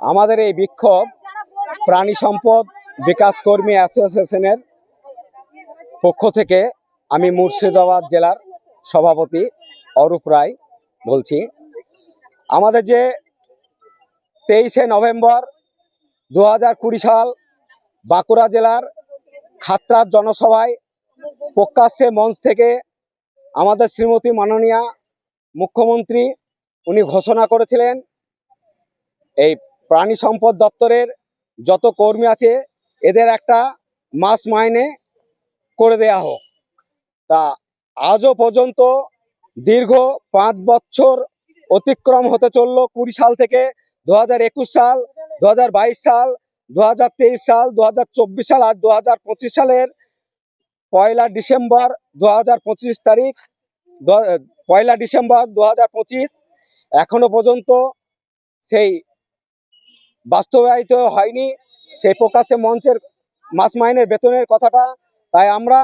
আমাদের এই বিক্ষোভ প্রাণী সম্পদ বিকাশ কর্মী অ্যাসোসিয়েশনের পক্ষ থেকে আমি মুর্শিদাবাদ জেলার সভাপতি অরূপ রায় বলছি। আমাদের যে তেইশে নভেম্বর দু হাজার কুড়ি সাল বাঁকুড়া জেলার খাতড়ার জনসভায় প্রকাশ্যে মঞ্চ থেকে আমাদের শ্রীমতী মাননীয়া মুখ্যমন্ত্রী উনি ঘোষণা করেছিলেন, এই প্রাণী সম্পদ দপ্তরের যত কর্মী আছে, এদের একটা মাস মাইনে করে দেয়া হোক। তা আজও পর্যন্ত দীর্ঘ পাঁচ বছর অতিক্রম হতে চলল কুড়ি সাল থেকে দু হাজার একুশ সাল দু হাজার বাইশ সাল দু হাজার তেইশ সাল দু হাজার চব্বিশ সাল আর দু হাজার পঁচিশ সালের পয়লা ডিসেম্বর দু হাজার পঁচিশ তারিখ পয়লা ডিসেম্বর দু হাজার পঁচিশ। এখনও পর্যন্ত সেই বাস্তবায়িত হয়নি। সেই প্রকাশ্যে মঞ্চের মাস মাইনের বেতনের কথাটা। তাই আমরা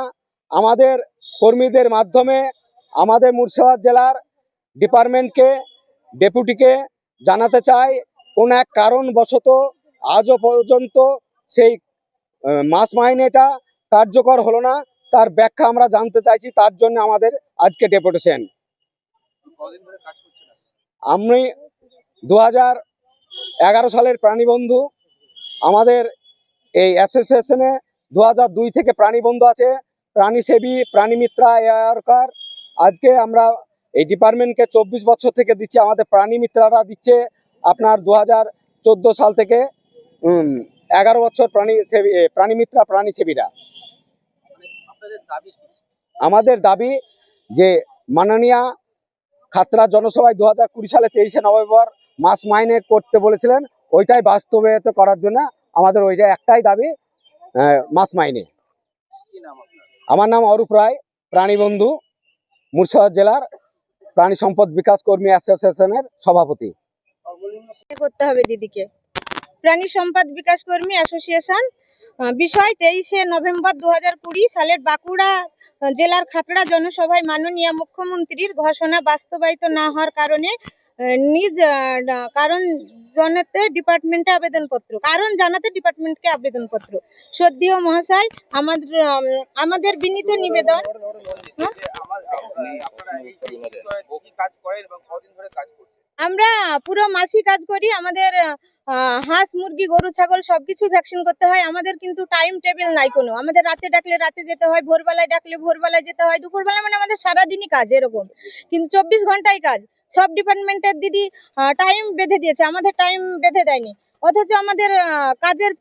আমাদের কর্মীদের মাধ্যমে আমাদের মুর্শিদাবাদ জেলার ডিপার্টমেন্টকে ডেপুটিকে জানাতে চাই। কোন এক কারণবশত আজও পর্যন্ত সেই মাস মাইনেটা কার্যকর হলো না। তার ব্যাখ্যা আমরা জানতে চাইছি তার জন্য আমাদের আজকে ডেপুটেশন। আমি দু হাজার এগারো সালের প্রাণী বন্ধু আমাদের এই অ্যাসোসিয়েশনে দু দুই থেকে প্রাণী বন্ধু আছে। প্রাণী সেবী প্রাণী মিত্রা এয়ারকার আজকে আমরা এই ডিপার্টমেন্টকে চব্বিশ বছর থেকে দিচ্ছি আমাদের প্রাণী মিত্রারা দিচ্ছে আপনার দু হাজার চোদ্দ সাল থেকে। এগারো বছর প্রাণী সেবী এ, প্রাণী মিত্রা প্রাণী সেবীরা আমাদের দাবি যে মাননীয়া খাতরা জনসভায় দু হাজার কুড়ি সালে তেইশে নভেম্বর মাস মাইনে করতে বলেছিলেন, ওইটাই বাস্তবায়িত করার জন্য আমাদের ওইটা একটাই দাবি মাস মাইনে। আমার নাম অরূপ রায়, প্রাণী বন্ধু, মুর্শিদাবাদ জেলার প্রাণী সম্পদ বিকাশ কর্মী অ্যাসোসিয়েশনের সভাপতি। করতে হবে দিদিকে। প্রাণী সম্পদ বিকাশ কর্মী অ্যাসোসিয়েশন বিষয় তেইশে নভেম্বর দু হাজার কুড়ি সালের বাঁকুড়া জেলার খাতড়া জনসভায় মাননীয় মুখ্যমন্ত্রীর ঘোষণা বাস্তবায়িত না হওয়ার কারণে নিজ কারণ জানাতে ডিপার্টমেন্টে আবেদনপত্র, কারণ জানাতে ডিপার্টমেন্টকে আবেদনপত্র। সদ্যীয় মহাশয়, আমাদের আমাদের বিনীত নিবেদন। আমরা পুরো মাসি কাজ করি, আমাদের হাঁস, মুরগি, গরু, ছাগল সবকিছু ভ্যাকসিন করতে হয়। আমাদের কিন্তু টাইম টেবিল নাই কোনো। আমাদের রাতে ডাকলে রাতে যেতে হয়, ভোরবেলায় ডাকলে ভোরবেলায় যেতে হয়। দুপুরবেলা মানে আমাদের সারাদিনই কাজ এরকম। কিন্তু চব্বিশ ঘন্টাই কাজ। সব ডিপার্টমেন্টের দিদি টাইম বেঁধে দিয়েছে, আমাদের টাইম বেঁধে দেয়নি। অথচ আমাদের কাজের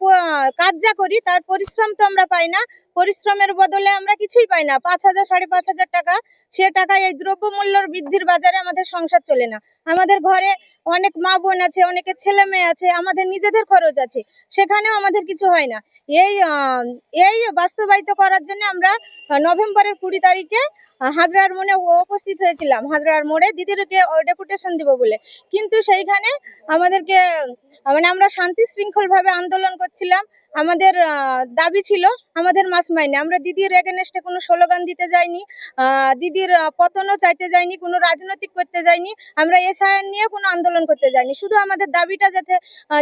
কাজ যা করি তার পরিশ্রম তো আমরা পাই না। পরিশ্রমের বদলে আমরা কিছুই পাই না। পাঁচ হাজার, সাড়ে পাঁচ হাজার টাকা, সে টাকায় এই দ্রব্যমূল্যর বৃদ্ধির বাজারে আমাদের সংসার চলে না। আমাদের ঘরে অনেক মা বোন আছে অনেকের ছেলে মেয়ে আছে, আমাদের নিজেদের খরচ আছে, সেখানেও আমাদের কিছু হয় না। এই এই বাস্তবায়িত করার জন্য আমরা নভেম্বরের কুড়ি তারিখে হাজরার মোড়ে উপস্থিত হয়েছিলাম। হাজরার মোড়ে দিদিরকে ডেপুটেশন দিব বলে। কিন্তু সেইখানে আমাদেরকে মানে আমরা শান্তি শৃঙ্খল ভাবে আন্দোলন করছিলাম। আমাদের দাবি ছিল, আমাদের মাস মাইনে। আমরা দিদির এগেনস্টে কোনো স্লোগান দিতে যাইনি দিদির পতনও চাইতে যাইনি, কোনো রাজনৈতিক করতে যাইনি, আমরা এসআইআর নিয়ে কোনো আন্দোলন করতে যাইনি। শুধু আমাদের দাবিটা যাতে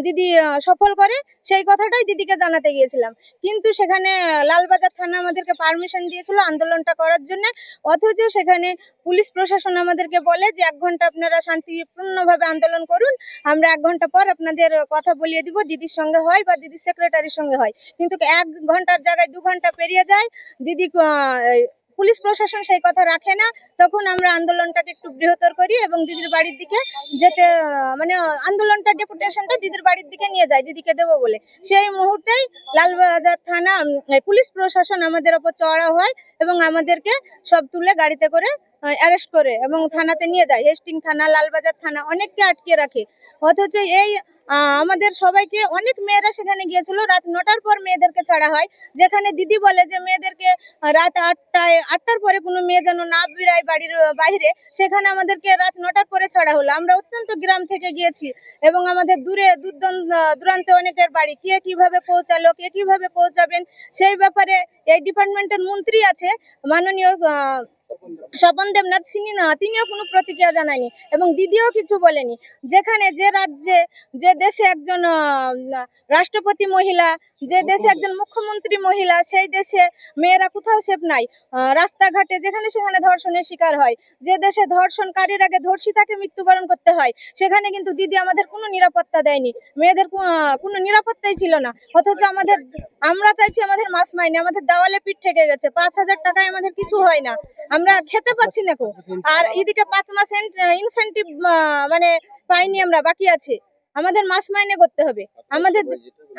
দিদি সফল করে, সেই কথাটাই দিদিকে জানাতে গিয়েছিলাম। কিন্তু সেখানে লালবাজার থানা আমাদেরকে পারমিশন দিয়েছিল আন্দোলনটা করার জন্য। অথচ সেখানে পুলিশ প্রশাসন আমাদেরকে বলে যে, এক ঘণ্টা আপনারা শান্তিপূর্ণভাবে আন্দোলন করুন, আমরা এক ঘণ্টা পর আপনাদের কথা বলিয়ে দিব, দিদির সঙ্গে হয় বা দিদির সেক্রেটারির সঙ্গে হয়। কিন্তু এক ঘণ্টার জায়গায় দু ঘণ্টা পেরিয়ে যায়, দিদি পুলিশ প্রশাসন সেই কথা রাখে না। তখন আমরা আন্দোলনটাকে একটু বৃহত্তর করি এবং দিদির বাড়ির দিকে যেতে মানে আন্দোলনটা, ডেপুটেশনটা দিদির বাড়ির দিকে নিয়ে যায়, দিদিকে দেবো বলে। সেই মুহূর্তেই লালবাজার থানা পুলিশ প্রশাসন আমাদের ওপর চড়া হয় এবং আমাদেরকে সব তুলে গাড়িতে করে অ্যারেস্ট করে এবং থানাতে নিয়ে যায়। হেস্টিং থানা, লালবাজার থানা অনেককে আটকে রাখে। অথচ এই আমাদের সবাইকে, অনেক মেয়েরা সেখানে গিয়েছিল। রাত নটার পর মেয়েদেরকে ছাড়া হয়। যেখানে দিদি বলে যে, মেয়েদেরকে রাত আটটায়, আটটার পরে কোনো মেয়ে যেন না বেরায় বাড়ির বাইরে সেখানে আমাদেরকে রাত নটার পরে ছাড়া হলো। আমরা অত্যন্ত গ্রাম থেকে গিয়েছি এবং আমাদের দূরে দূর দূরান্তে অনেকের বাড়ি। কে কীভাবে পৌঁছালো, কে কীভাবে পৌঁছাবেন, সেই ব্যাপারে এই ডিপার্টমেন্টের মন্ত্রী আছে। মাননীয় স্বপন দেবনাথ সিংহ না, তিনিও কোনো প্রতিক্রিয়া জানায়নি এবং দিদিও কিছু বলেনি। যেখানে যে রাজ্যে, যে দেশে একজন রাষ্ট্রপতি মহিলা, যে দেশে একজন মুখ্যমন্ত্রী মহিলা, সেই দেশে মেয়েরা কোথাও সেফ নাই। রাস্তাঘাটে যেখানে সেখানে ধর্ষণের শিকার হয়। যে দেশে ধর্ষণকারীর আগে ধর্ষিতাকে মৃত্যুবরণ করতে হয়, সেখানে কিন্তু দিদি আমাদের কোনো নিরাপত্তা দেয়নি। মেয়েদের কোনো নিরাপত্তাই ছিল না। অথচ আমাদের, আমরা চাইছি আমাদের মাস মাইনে, আমাদের দেওয়ালে পিঠ ঠেকে গেছে। পাঁচ হাজার টাকায় আমাদের কিছু হয় না। আমরা খেতে পাচ্ছি না আর এদিকে পাঁচ মাস ইনসেন্টিভ মানে পাইনি আমরা, বাকি আছে। আমাদের মাস মাইনে করতে হবে। আমাদের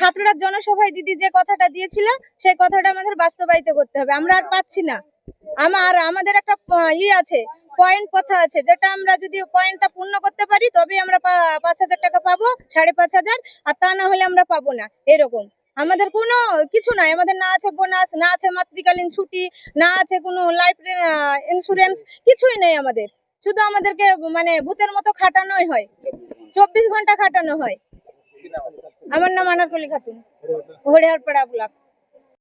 খাতড়ার জনসভায় দিদি যে কথাটা দিয়েছিল, সেই কথাটা আমাদের বাস্তবায়িত করতে হবে। আমরা আর পাচ্ছি না। আমার আমাদের একটা ই আছে পয়েন্ট কথা আছে, যেটা আমরা যদি পয়েন্টটা পূর্ণ করতে পারি তবে আমরা পাঁচ হাজার টাকা পাবো, সাড়ে পাঁচ হাজার, আর তা না হলে আমরা পাবো না, এরকম। আমাদের কোনো কিছু নাই, আমাদের না আছে বোনাস না আছে মাতৃকালীন ছুটি, না আছে কোনো লাইফ ইন্স্যুরেন্স কিছুই নেই আমাদের। শুধু আমাদেরকে মানে ভূতের মতো খাটানোই হয়। চব্বিশ ঘণ্টা খাটানো হয়। আমার নাম আনারকলি খাতুন, হরিহারপাড়া ব্লক।